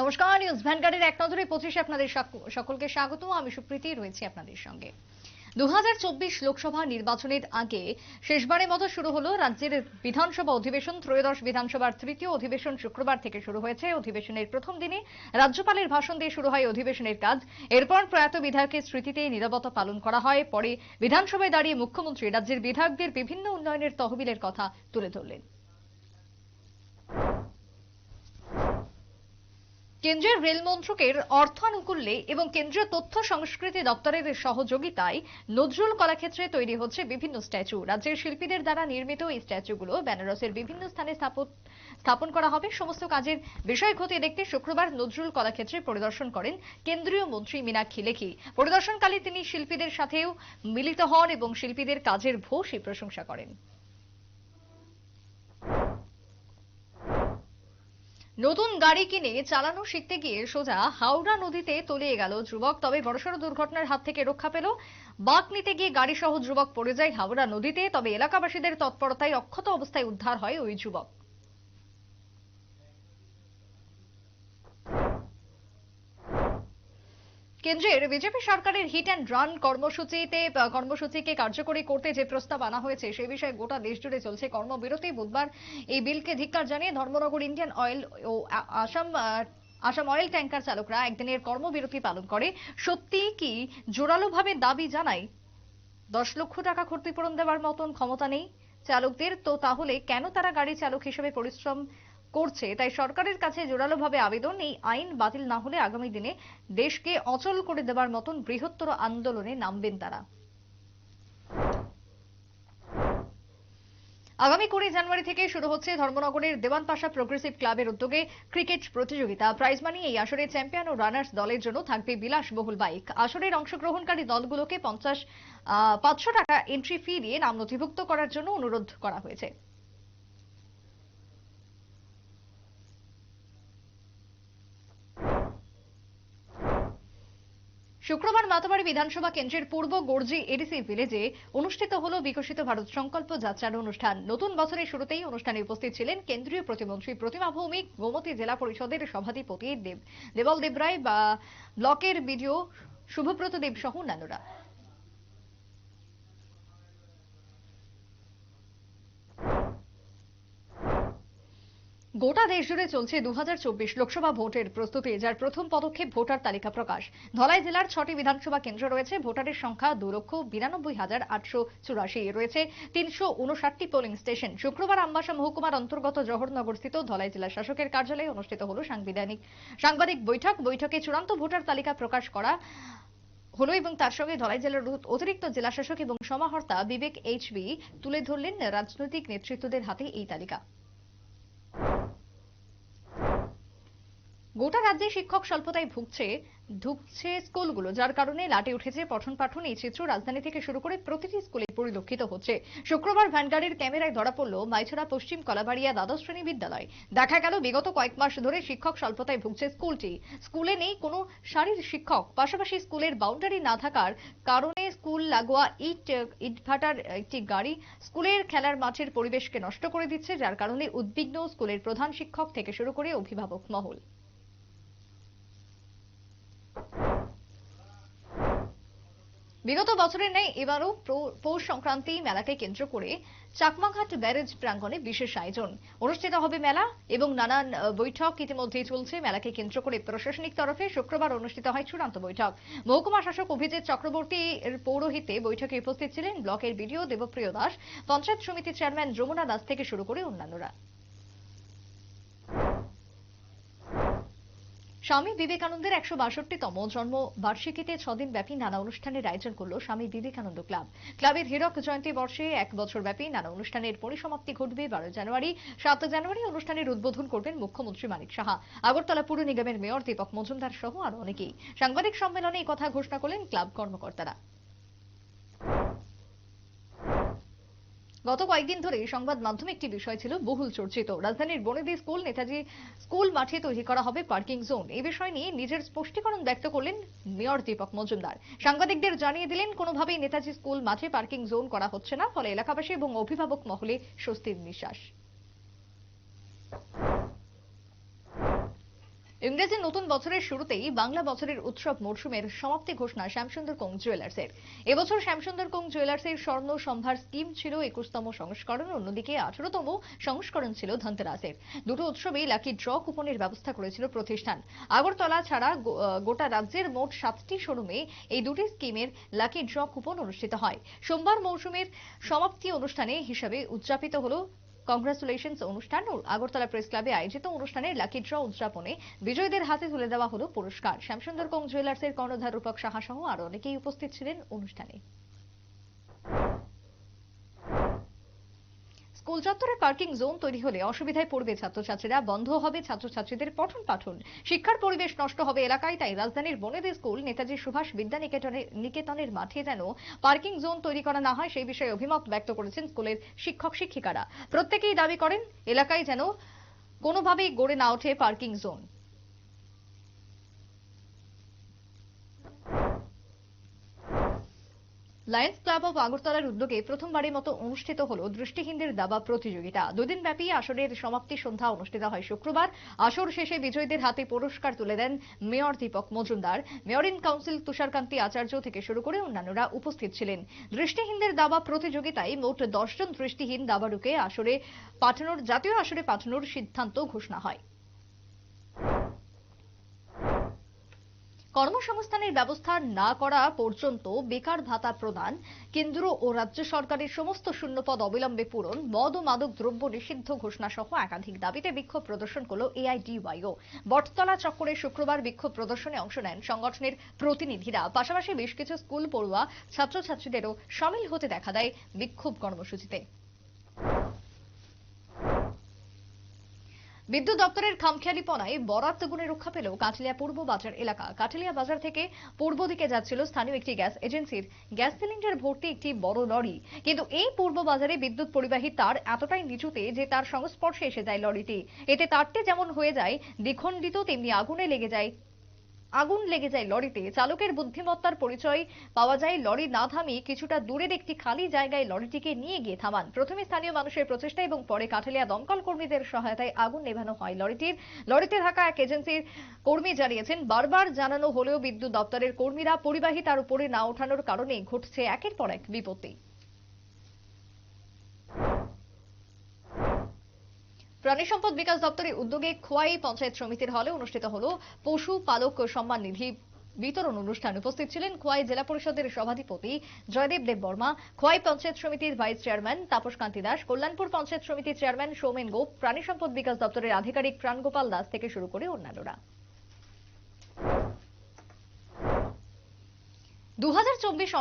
নমস্কার নিউজ ভ্যানগার্ডের এক নজরে পঁচিশে আপনাদের সকলকে স্বাগত। আমি সুপ্রীতি, রয়েছি আপনাদের সঙ্গে। দু হাজার চব্বিশ লোকসভা নির্বাচনের আগে শেষবারের মতো শুরু হলো রাজ্যের বিধানসভা অধিবেশন। ত্রয়োদশ বিধানসভার তৃতীয় অধিবেশন শুক্রবার থেকে শুরু হয়েছে। অধিবেশনের প্রথম দিনে রাজ্যপালের ভাষণ দিয়ে শুরু হয় অধিবেশনের কাজ। এরপর প্রয়াত বিধায়কের স্মৃতিতে নিরবতা পালন করা হয়। পরে বিধানসভায় দাঁড়িয়ে মুখ্যমন্ত্রী রাজ্যের বিধায়কদের বিভিন্ন উন্নয়নের তহবিলের কথা তুলে ধরলেন। কেন্দ্রীয় রেল মন্ত্রকের অর্থানুকূল্যে এবং কেন্দ্রীয় তথ্য সংস্কৃতি দপ্তরের সহযোগিতায় নজরুল কলাক্ষেত্রে তৈরি হচ্ছে বিভিন্ন স্ট্যাচু। রাজ্যের শিল্পীদের দ্বারা নির্মিত এই স্ট্যাচুগুলো বেনারসের বিভিন্ন স্থানে স্থাপন- স্থাপন করা হবে। সমস্ত কাজের বিষয় খতিয়ে দেখতে শুক্রবার নজরুল কলাক্ষেত্রে পরিদর্শন করেন কেন্দ্রীয় মন্ত্রী মীনাক্ষী লেখি। পরিদর্শনকালে তিনি শিল্পীদের সাথেও মিলিত হন এবং শিল্পীদের কাজের ভূয়সী প্রশংসা করেন। নতুন গাড়ি কিনে চালানো শিখতে গিয়ে সোজা হাওড়া নদীতে তলিয়ে গেল যুবক। তবে বড়সড় দুর্ঘটনার হাত থেকে রক্ষা পেল। বাঁক নিতে গিয়ে গাড়ি সহ যুবক পড়ে যায় হাওড়া নদীতে। তবে এলাকাবাসীদের তৎপরতায় অক্ষত অবস্থায় উদ্ধার হয় ওই যুবক। কেন্দ্রের বিজেপি সরকারের হিট অ্যান্ড রান কর্মসূচিতে কর্মসূচিকে কার্যকরী করতে যে প্রস্তাব আনা হয়েছে সেই বিষয়ে গোটা দেশ জুড়ে চলছে কর্মবিরতি। বুধবার এই বিলকে ধিক্কার জানিয়ে ধর্মনগর ইন্ডিয়ান অয়েল ও আসাম আসাম অয়েল ট্যাঙ্কার চালকরা একদিনের কর্মবিরতি পালন করে। সত্যি কি জোরালোভাবে দাবি জানায়? দশ লক্ষ টাকা ক্ষতিপূরণ দেওয়ার মতন ক্ষমতা নেই চালকদের, তো তাহলে কেন তারা গাড়ি চালক হিসেবে পরিশ্রম করছে, তাই সরকারের কাছে জোরালোভাবে আবেদন। এই আইন বাতিল না হলে আগামী দিনে দেশকে অচল করে দেওয়ার মতন বৃহত্তর আন্দোলনে নামবেন তারা। আগামী কুড়ি জানুয়ারি থেকে শুরু হচ্ছে ধর্মনগরের দেওয়ানপাশা প্রোগ্রেসিভ ক্লাবের উদ্যোগে ক্রিকেট প্রতিযোগিতা। প্রাইজ মানি এই আসরে চ্যাম্পিয়ন ও রানার্স দলের জন্য থাকবে বিলাসবহুল বাইক আসরের অংশগ্রহণকারী দলগুলোকে পঞ্চাশ পাঁচশো টাকা এন্ট্রি ফি দিয়ে নাম নথিভুক্ত করার জন্য অনুরোধ করা হয়েছে। শুক্রবার মাতবাড়ি বিধানসভা কেন্দ্রের পূর্ব গর্জি এডিসি ভিলেজে অনুষ্ঠিত হল বিকশিত ভারত সংকল্প যাত্রার অনুষ্ঠান। নতুন বছরের শুরুতেই অনুষ্ঠানে উপস্থিত ছিলেন কেন্দ্রীয় প্রতিমন্ত্রী প্রতিমা ভৌমিক, গোমতী জেলা পরিষদের সভাধিপতি দেব দেবল দেবরায় বা ব্লকের বিডিও শুভব্রত দেব সহ অন্যান্যরা। গোটা দেশ জুড়ে চলছে দু হাজার চব্বিশ লোকসভা ভোটের প্রস্তুতি, যার প্রথম পদক্ষেপ ভোটার তালিকা প্রকাশ। ধলাই জেলার ছটি বিধানসভা কেন্দ্র রয়েছে, ভোটারের সংখ্যা দু লক্ষ বিরানব্বই হাজার আটশো চুরাশি। রয়েছে তিনশো উনষাটটি পোলিং স্টেশন শুক্রবার আমবাসা মহকুমার অন্তর্গত জওহরনগরস্থিত ধলাই জেলা শাসকের কার্যালয়ে অনুষ্ঠিত হল সাংবিধানিক সাংবাদিক বৈঠক। বৈঠকে চূড়ান্ত ভোটার তালিকা প্রকাশ করা হলো এবং তার সঙ্গে ধলাই জেলার অতিরিক্ত জেলাশাসক এবং সমাহর্তা বিবেক এইচবি তুলে ধরলেন রাজনৈতিক নেতৃত্বদের হাতে এই তালিকা। গোটা রাজ্যে শিক্ষক স্বল্পতায় ভুগছে ঢুকছে স্কুলগুলো, যার কারণে লাটে উঠেছে পঠন পাঠন। এই চিত্র রাজধানী থেকে শুরু করে প্রতিটি স্কুলে পরিলক্ষিত হচ্ছে। শুক্রবার ভ্যানগাড়ির ক্যামেরায় ধরা পড়ল মাইছড়া পশ্চিম কলাবাড়িয়া দ্বাদশ শ্রেণি বিদ্যালয়। দেখা গেল বিগত কয়েক মাস ধরে শিক্ষক স্বল্পতায় ভুগছে স্কুলটি। স্কুলে নেই কোনো শারীর শিক্ষক, পাশাপাশি স্কুলের বাউন্ডারি না থাকার কারণে স্কুল লাগোয়া ইট, ইটভাটার একটি গাড়ি স্কুলের খেলার মাঠের পরিবেশকে নষ্ট করে দিচ্ছে, যার কারণে উদ্বিগ্ন স্কুলের প্রধান শিক্ষক থেকে শুরু করে অভিভাবক মহল। বিগত বছরের ন্যায় এবারও পৌষ সংক্রান্তি মেলাকে কেন্দ্র করে চাকমাঘাট ব্যারেজ প্রাঙ্গণে বিশেষ আয়োজন। অনুষ্ঠিত হবে মেলা এবং নানান বৈঠক ইতিমধ্যেই চলছে। মেলাকে কেন্দ্র করে প্রশাসনিক তরফে শুক্রবার অনুষ্ঠিত হয় চূড়ান্ত বৈঠক। মহকুমা শাসক অভিজিৎ চক্রবর্তী এর পৌরোহিত্যে বৈঠকে উপস্থিত ছিলেন ব্লকের বিডিও দেবপ্রিয় দাস, পঞ্চায়েত সমিতির চেয়ারম্যান যমুনা দাস থেকে শুরু করে অন্যান্যরা। স্বামী বিবেকানন্দের একশো বাষট্টিতম জন্ম বার্ষিকীতে ছদিন ব্যাপী নানা অনুষ্ঠানের আয়োজন করল স্বামী বিবেকানন্দ ক্লাব। ক্লাবের হীরক জয়ন্তী বর্ষে এক বছর ব্যাপী নানা অনুষ্ঠানের পরিসমাপ্তি ঘটবে বারো জানুয়ারি। সাত জানুয়ারি অনুষ্ঠানের উদ্বোধন করবেন মুখ্যমন্ত্রী মানিক সাহা। আগরতলা পুর নিগমের মেয়র দীপক মজুমদার সহ আরও অনেকেই। সাংবাদিক সম্মেলনে কথা ঘোষণা করলেন ক্লাব কর্মকর্তারা। গত কয়েকদিন ধরে সংবাদ মাধ্যমে একটি বিষয় ছিল বহুল চর্চিত। রাজধানীর বনেদি স্কুল নেতাজি স্কুল মাঠে তৈরি করা হবে পার্কিং জোন। এই বিষয় নিয়ে নিজের স্পষ্টীকরণ ব্যক্ত করলেন মেয়র দীপক মজুমদার। সাংবাদিকদের জানিয়ে দিলেন, কোনোভাবেই নেতাজি স্কুল মাঠে পার্কিং জোন করা হচ্ছে না, ফলে এলাকাবাসী এবং অভিভাবক মহলে স্বস্তির নিঃশ্বাস। ইংরেজি নতুন বছরের শুরুতেই বাংলা বছরের উৎসব মরশুমের সমাপ্তি ঘোষণা শ্যামসুন্দর কোং জুয়েলার্সের এবছর শ্যামসুন্দর কোং জুয়েলার্সের স্বর্ণ সম্ভার স্কিম ছিল একুশতম সংস্করণ, অন্যদিকে আঠারোতম সংস্করণ ছিল ধনতেরাসের দুটো উৎসবেই লাকি ড্র কুপনের ব্যবস্থা করেছিল প্রতিষ্ঠান। আগরতলা ছাড়া গোটা রাজ্যের মোট সাতটি শোরুমে এই দুটি স্কিমের লাকি ড্র কুপন অনুষ্ঠিত হয়। সোমবার মৌসুমের সমাপ্তি অনুষ্ঠানে হিসাবে উদযাপিত হলো কংগ্রাচুলেশনস অনুষ্ঠান। আগরতলা প্রেস ক্লাবে আয়োজিত অনুষ্ঠানে লাকি ড্র উদযাপনে বিজয়ীদের হাতে তুলে দেওয়া হলো পুরস্কার। শ্যামসুন্দর কং জুয়েলার্সের কর্ণধার রূপক সাহা সহ আরও অনেকেই উপস্থিত ছিলেন অনুষ্ঠানে। স্কুল চত্বরে পার্কিং জোন তৈরি হলে অসুবিধায় পড়বে ছাত্রছাত্রীরা, বন্ধ হবে ছাত্রছাত্রীদের পঠন পাঠন শিক্ষার পরিবেশ নষ্ট হবে এলাকায়, তাই রাজধানীর বনেদি স্কুল নেতাজি সুভাষ বিদ্যা নিকেতনের নিকেতনের মাঠে যেন পার্কিং জোন তৈরি করা না হয়, সেই বিষয়ে অভিমত ব্যক্ত করেছেন স্কুলের শিক্ষক শিক্ষিকারা। প্রত্যেকেই দাবি করেন, এলাকায় যেন কোনোভাবেই গড়ে না ওঠে parking zone. Lions club of আগরতলার উদ্যোগে প্রথমবারের মতো অনুষ্ঠিত হল দৃষ্টিহীনদের দাবা প্রতিযোগিতা। দুদিন ব্যাপী আসরের সমাপ্তি সন্ধ্যা অনুষ্ঠিত হয় শুক্রবার। আসর শেষে বিজয়ীদের হাতে পুরস্কার তুলে দেন mayor Dipak Majumdar. Mayor in council Tusharkanti Acharya থেকে শুরু করে অন্যান্যরা উপস্থিত ছিলেন। দৃষ্টিহীনদের দাবা প্রতিযোগিতায় মোট দশজন দৃষ্টিহীন দাবাড়ুকে আসরে পাঠানোর জাতীয় আসরে পাঠানোর সিদ্ধান্ত ঘোষণা হয়। কর্মসংস্থানের ব্যবস্থা না করা পর্যন্ত বেকার ভাতা প্রদান, কেন্দ্র ও রাজ্য সরকারের সমস্ত শূন্যপদ অবিলম্বে পূরণ, মদ ও মাদক দ্রব্য নিষিদ্ধ ঘোষণা সহ একাধিক দাবিতে বিক্ষোভ প্রদর্শন করল এআইডিওয়াইও। বটতলা চক্করে শুক্রবার বিক্ষোভ প্রদর্শনে অংশ নেন সংগঠনের প্রতিনিধিরা। পাশাপাশি বেশ কিছু স্কুল পড়ুয়া, ছাত্রছাত্রীদেরও সামিল হতে দেখা দেয় বিক্ষোভ কর্মসূচিতে। বিদ্যুৎ দপ্তরের খামখেয়ালিপনায় বরাত গুণে রক্ষা পেল কাঠলিয়া পূর্ব বাজার এলাকা। কাঠলিয়া বাজার থেকে পূর্ব দিকে যাচ্ছিল স্থানীয় একটি গ্যাস এজেন্সির। গ্যাস সিলিন্ডার ভর্তি একটি বড় লরি। কিন্তু এই পূর্ব বাজারে বিদ্যুৎ পরিবাহী তার এতটাই নিচুতে যে তার সংস্পর্শে এসে যায় লরিটি। এতে তারটি যেমন হয়ে যায়, দ্বিখণ্ডিত তেমনি আগুনে লেগে যায় আগুন লেগে যায় লরিতে। চালকের বুদ্ধিমত্তার পরিচয় পাওয়া যায় লরি না থামিয়ে কিছুটা দূরের একটি খালি জায়গায় লরিটিকে নিয়ে গিয়ে থামান। প্রথমে স্থানীয় মানুষের প্রচেষ্টা এবং পরে কাঠালিয়া দমকল কর্মীদের সহায়তায় আগুন নেভানো হয় লরিটির। লরিতে থাকা এক এজেন্সির কর্মী জানিয়েছেন, বারবার জানানো হলেও বিদ্যুৎ দপ্তরের কর্মীরা পরিবাহী তার উপরে না ওঠানোর কারণে ঘটছে একের পর এক বিপত্তি। প্রাণী সম্পদ বিকাশ দপ্তরের উদ্যোগে খোয়াই পঞ্চায়েত সমিতির হলে অনুষ্ঠিত হল পশু পালক সম্মান নিধি বিতরণ অনুষ্ঠান। উপস্থিত ছিলেন খোয়াই জেলা পরিষদের সভাধিপতি জয়দেব দেব বর্মা, খোয়াই পঞ্চায়েত সমিতির ভাইস চেয়ারম্যান তাপস কান্তি দাস, কল্যাণপুর পঞ্চায়েত সমিতির চেয়ারম্যান সৌমেন গোপ, প্রাণী সম্পদ বিকাশ দপ্তরের আধিকারিক প্রাণগোপাল দাস থেকে শুরু করে অন্যান্যরা। দু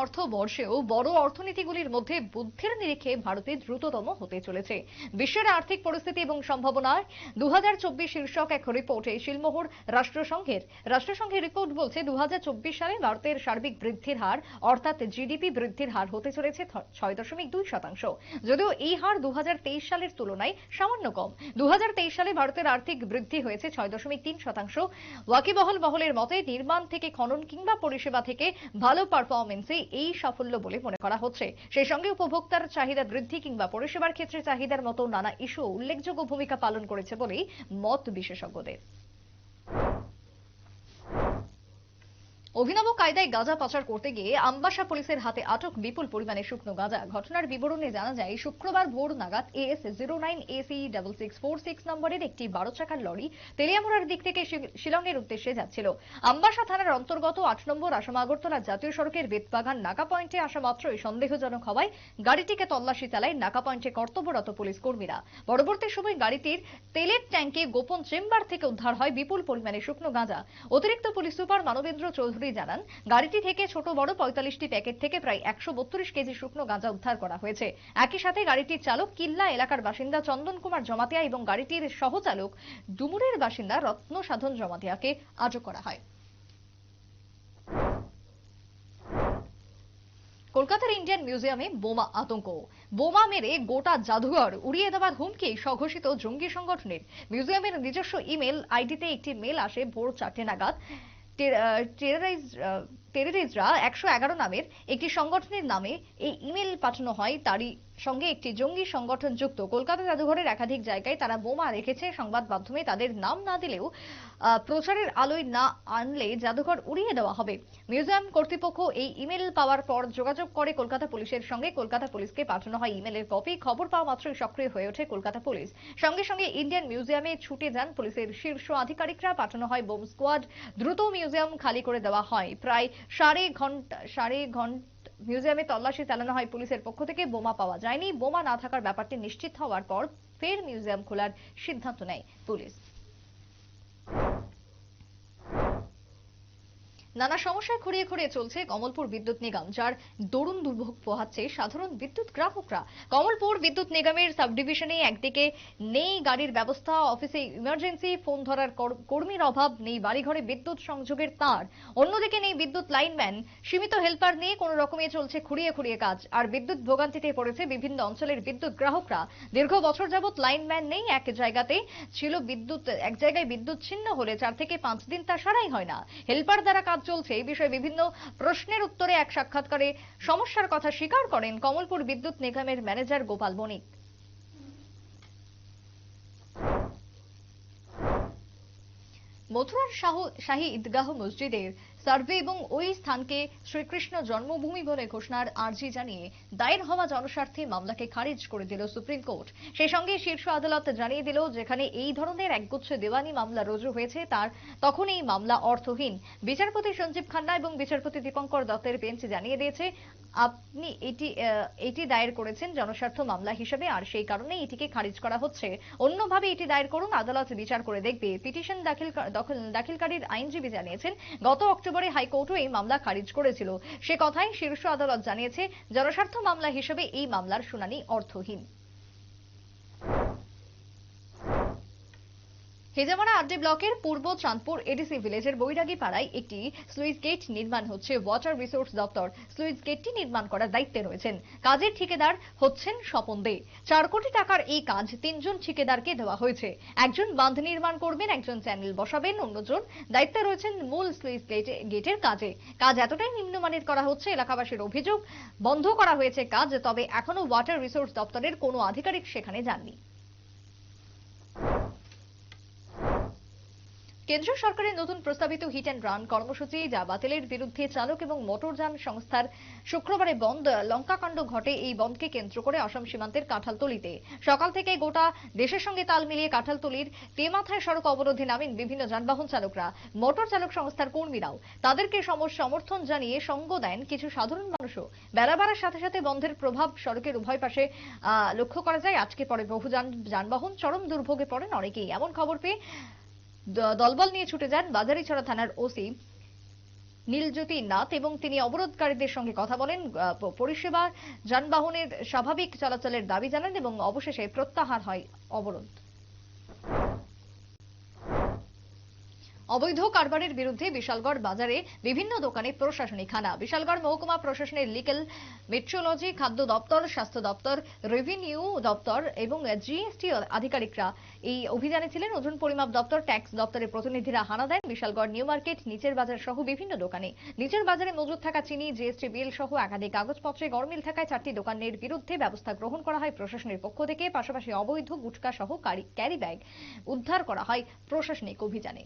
অর্থ বর্ষেও বড় অর্থনীতিগুলির মধ্যে বুদ্ধির নিরিখে ভারতে দ্রুততম হতে চলেছে। বিশ্বের আর্থিক পরিস্থিতি এবং সম্ভাবনায় দু হাজার চব্বিশ শীর্ষক এক রিপোর্টে শিলমোহর রাষ্ট্রসংঘের রাষ্ট্রসংঘের রিপোর্ট বলছে দু হাজার চব্বিশ সালে ভারতের সার্বিক বৃদ্ধির হার অর্থাৎ জিডিপি বৃদ্ধির হার হতে চলেছে ছয় দশমিক দুই শতাংশ। যদিও এই হার দু হাজার তেইশ সালের তুলনায় সামান্য কম। দু হাজার তেইশ সালে ভারতের আর্থিক বৃদ্ধি হয়েছে ছয় দশমিক তিন শতাংশ। ওয়াকিবহল মহলের মতে নির্মাণ থেকে খনন কিংবা পরিষেবা থেকে ভালো পারফরমেন্সে এই সাফল্য বলে মনে করা হচ্ছে। সেই সঙ্গে উপভোক্তার চাহিদা বৃদ্ধি কিংবা পরিষেবার ক্ষেত্রে চাহিদার মতো নানা ইস্যু উল্লেখযোগ্য ভূমিকা পালন করেছে বলেই মত বিশেষজ্ঞদের। অভিনব কায়দায় গাঁজা পাচার করতে গিয়ে আমবাসা পুলিশের হাতে আটক বিপুল পরিমাণে শুকনো গাঁজা। ঘটনার বিবরণে জানা যায়, শুক্রবার ভোর নাগাদ AS zero nine AC double six four six নম্বরের একটি বারো চাকার লরি তেলিয়ামুড়ার দিক থেকে শিলংয়ের উদ্দেশ্যে যাচ্ছিল। আমবাসা থানার অন্তর্গত আট নম্বর আসাম আগরতলা জাতীয় সড়কের বেতবাগান নাকা পয়েন্টে আসা মাত্রই সন্দেহজনক হওয়ায় গাড়িটিকে তল্লাশি চালায় নাকা পয়েন্টে কর্তব্যরত পুলিশ কর্মীরা। পরবর্তী সময় গাড়িটির তেলের ট্যাঙ্কে গোপন চেম্বার থেকে উদ্ধার হয় বিপুল পরিমাণে শুকনো গাঁজা। অতিরিক্ত পুলিশ সুপার মানবেন্দ্র চৌধুরী জানান, গাড়িটি থেকে ছোট বড় পঁয়তাল্লিশটি প্যাকেট থেকে প্রায় একশো বত্রিশ কেজি শুকনো গাঁজা উদ্ধার করা হয়েছে। একই সাথে গাড়িটির চালক কিল্লা এলাকার বাসিন্দা চন্দন কুমার জমাতিয়া এবং গাড়িটির সহচালক ডুমুরের বাসিন্দা রত্ন সাধন জমাতিয়াকে আটক করা হয়। কলকাতার ইন্ডিয়ান মিউজিয়ামে বোমা আতঙ্ক। বোমা মেরে গোটা জাদুঘর উড়িয়ে দেওয়ার হুমকি স্বঘোষিত জঙ্গি সংগঠনের। মিউজিয়ামের নিজস্ব ইমেল আইডিতে একটি মেল আসে ভোর চারটে নাগাদ। টেরারাইজ টেররিস্টরা একশো এগারো নামের একটি সংগঠনের নামে এই ইমেল পাঠানো হয় তারই সঙ্গে একটি জঙ্গি সংগঠন যুক্ত। কলকাতা জাদুঘরের একাধিক জায়গায় তারা বোমা রেখেছে। সংবাদ মাধ্যমে তাদের নাম না দিলেও প্রচারের আলোয় না আনলে জাদুঘর উড়িয়ে দেওয়া হবে। মিউজিয়াম কর্তৃপক্ষ এই ইমেল পাওয়ার পর যোগাযোগ করে কলকাতা পুলিশের সঙ্গে। কলকাতা পুলিশকে পাঠানো হয় ইমেলের কপি। খবর পাওয়া মাত্রই সক্রিয় হয়ে ওঠে কলকাতা পুলিশ। সঙ্গে সঙ্গে ইন্ডিয়ান মিউজিয়ামে ছুটে যান পুলিশের শীর্ষ আধিকারিকরা। পাঠানো হয় বোম স্কোয়াড। দ্রুত মিউজিয়াম খালি করে দেওয়া হয়। প্রায় সাড়ে ঘণ্টা সাড়ে ঘণ্টা মিউজিয়ামে তল্লাশি চালানো হয় পুলিশের পক্ষ থেকে, বোমা পাওয়া যায়নি। বোমা না থাকার ব্যাপারটি নিশ্চিত হওয়ার পর ফের মিউজিয়াম খোলার সিদ্ধান্ত নেয় পুলিশ। নানা সমস্যায় খুঁড়িয়ে খুঁড়িয়ে চলছে কমলপুর বিদ্যুৎ নিগম, যার দরুণ দুর্ভোগ পোহাচ্ছে সাধারণ বিদ্যুৎ গ্রাহকরা। কমলপুর বিদ্যুৎ নিগমের সাবডিভিশনে একদিকে নেই গাড়ির ব্যবস্থা, অফিসে ইমার্জেন্সি, ফোন ধরার কর্মীর অভাব, নেই বাড়িঘরে বিদ্যুৎ সংযোগের তার। অন্যদিকে নেই বিদ্যুৎ লাইনম্যান। সীমিত হেল্পার নিয়ে কোনো রকমে চলছে খুঁড়িয়ে খুঁড়িয়ে কাজ। আর বিদ্যুৎ ভোগান্তিতে পড়েছে বিভিন্ন অঞ্চলের বিদ্যুৎ গ্রাহকরা। দীর্ঘ বছর যাবৎ লাইনম্যান নেই এক জায়গাতে। ছিল বিদ্যুৎ, এক জায়গায় বিদ্যুৎ ছিন্ন হলে চার থেকে পাঁচ দিন তা সারাই হয় না। হেল্পার দ্বারা কাজ চলছে। এই বিষয়ে বিভিন্ন প্রশ্নের উত্তরে এক সাক্ষাৎকারে সমস্যার কথা স্বীকার করেন কমলপুর বিদ্যুৎ নিগমের ম্যানেজার গোপাল বণিক। মথুরার শাহ ঈদগাহ মসজিদের সার্ভে এবং ওই স্থানকে শ্রীকৃষ্ণ জন্মভূমি বলে ঘোষণার আর্জি জানিয়ে দায়ের হওয়া জনস্বার্থে মামলাকে খারিজ করে দিল সুপ্রিম কোর্ট। সেই সঙ্গে শীর্ষ আদালত জানিয়ে দিল, যেখানে এই ধরনের একগুচ্ছ দেওয়ানি মামলা রুজু হয়েছে, তার তখন এই মামলা অর্থহীন। বিচারপতি সঞ্জীব খান্না এবং বিচারপতি দীপঙ্কর দত্তের বেঞ্চ জানিয়ে দিয়েছে আপনি এটি এটি দায়ের করেছেন জনস্বার্থ মামলা হিসেবে, আর সেই কারণে এটিকে খারিজ করা হচ্ছে। অন্যভাবে এটি দায়ের করুন, আদালত বিচার করে দেখবে। পিটিশন দাখিল, দাখিলকারীর আইনজীবী জানিয়েছেন, গত অক্টোবরে হাইকোর্টও এই মামলা খারিজ করেছিল। সে কথাই শীর্ষ আদালত জানিয়েছে, জনস্বার্থ মামলা হিসেবে এই মামলার শুনানি অর্থহীন। হেজামারা আড্ডে ব্লকের পূর্ব চাঁদপুর এডিসি ভিলেজের বৈরাগী পাড়ায় একটি স্লুইস গেট নির্মাণ হচ্ছে। ওয়াটার রিসোর্স দপ্তর স্লুইস গেটটি নির্মাণ করার দায়িত্বে রয়েছেন। কাজের ঠিকাদার হচ্ছেন স্বপন দে। চার কোটি টাকার এই কাজ তিনজন ঠিকাদারকে দেওয়া হয়েছে। একজন বাঁধ নির্মাণ করবেন, একজন চ্যানেল বসাবেন, অন্যজন দায়িত্বে রয়েছেন মূল স্লুইস গেটে, গেটের কাজে। কাজ এতটাই নিম্নমানের করা হচ্ছে, এলাকাবাসীর অভিযোগ, বন্ধ করা হয়েছে কাজ, তবে এখনও ওয়াটার রিসোর্স দপ্তরের কোনো আধিকারিক সেখানে যাননি। কেন্দ্র সরকারের নতুন প্রস্তাবিত হিট অ্যান্ড রান কর্মসূচি, যা বাতিলের বিরুদ্ধে চালক এবং মোটরযান সংস্থার শুক্রবারে বন্ধ লঙ্কাকাণ্ড ঘটে এই বন্ধকে কেন্দ্র করে অসম সীমান্তের কাঁঠালতলিতে। সকাল থেকে গোটা দেশের সঙ্গে তাল মিলিয়ে কাঁঠালতলির তেমাথায় সড়ক অবরোধে নামেন বিভিন্ন যানবাহন চালকরা। মোটর চালক সংস্থার কর্মীরাও তাদেরকে সম- সমর্থন জানিয়ে সঙ্গ দেন কিছু সাধারণ মানুষও। বেলা বাড়ার সাথে সাথে বন্ধের প্রভাব সড়কের উভয় পাশে লক্ষ্য করা যায়। আজকে পরে বহু যানবাহন চরম দুর্ভোগে পড়েন অনেকেই। এমন খবর পেয়ে দলবল নিয়ে ছুটে যান বাজারিছড়া থানার ওসি নীলজ্যোতি নাথ এবং তিনি অবরোধকারীদের সঙ্গে কথা বলেন। পরিষেবা যানবাহনের স্বাভাবিক চলাচলের দাবি জানান এবং অবশেষে প্রত্যাহার হয় অবরোধ। অবৈধ কারবারের বিরুদ্ধে বিশালগড় বাজারে বিভিন্ন দোকানে প্রশাসনিক হানা। বিশালগড় মহকুমা প্রশাসনের লিকেল মেট্রোলজি খাদ্য দপ্তর, স্বাস্থ্য দপ্তর, রেভিনিউ দপ্তর এবং জিএসটি আধিকারিকরা এই অভিযানে ছিলেন। ওজন পরিমাপ দপ্তর, ট্যাক্স দপ্তরের প্রতিনিধিরা হানা দেন। বিশালগড় নিউ মার্কেট, নিচের বাজার সহ বিভিন্ন দোকানে। নিচের বাজারে মজুদ থাকা চিনি, জিএসটি বিল সহ একাধিক কাগজপত্রে গরমিল থাকায় চারটি দোকানের বিরুদ্ধে ব্যবস্থা গ্রহণ করা হয় প্রশাসনের পক্ষ থেকে। পাশাপাশি অবৈধ গুটকা সহ ক্যারি ব্যাগ উদ্ধার করা হয় প্রশাসনিক অভিযানে।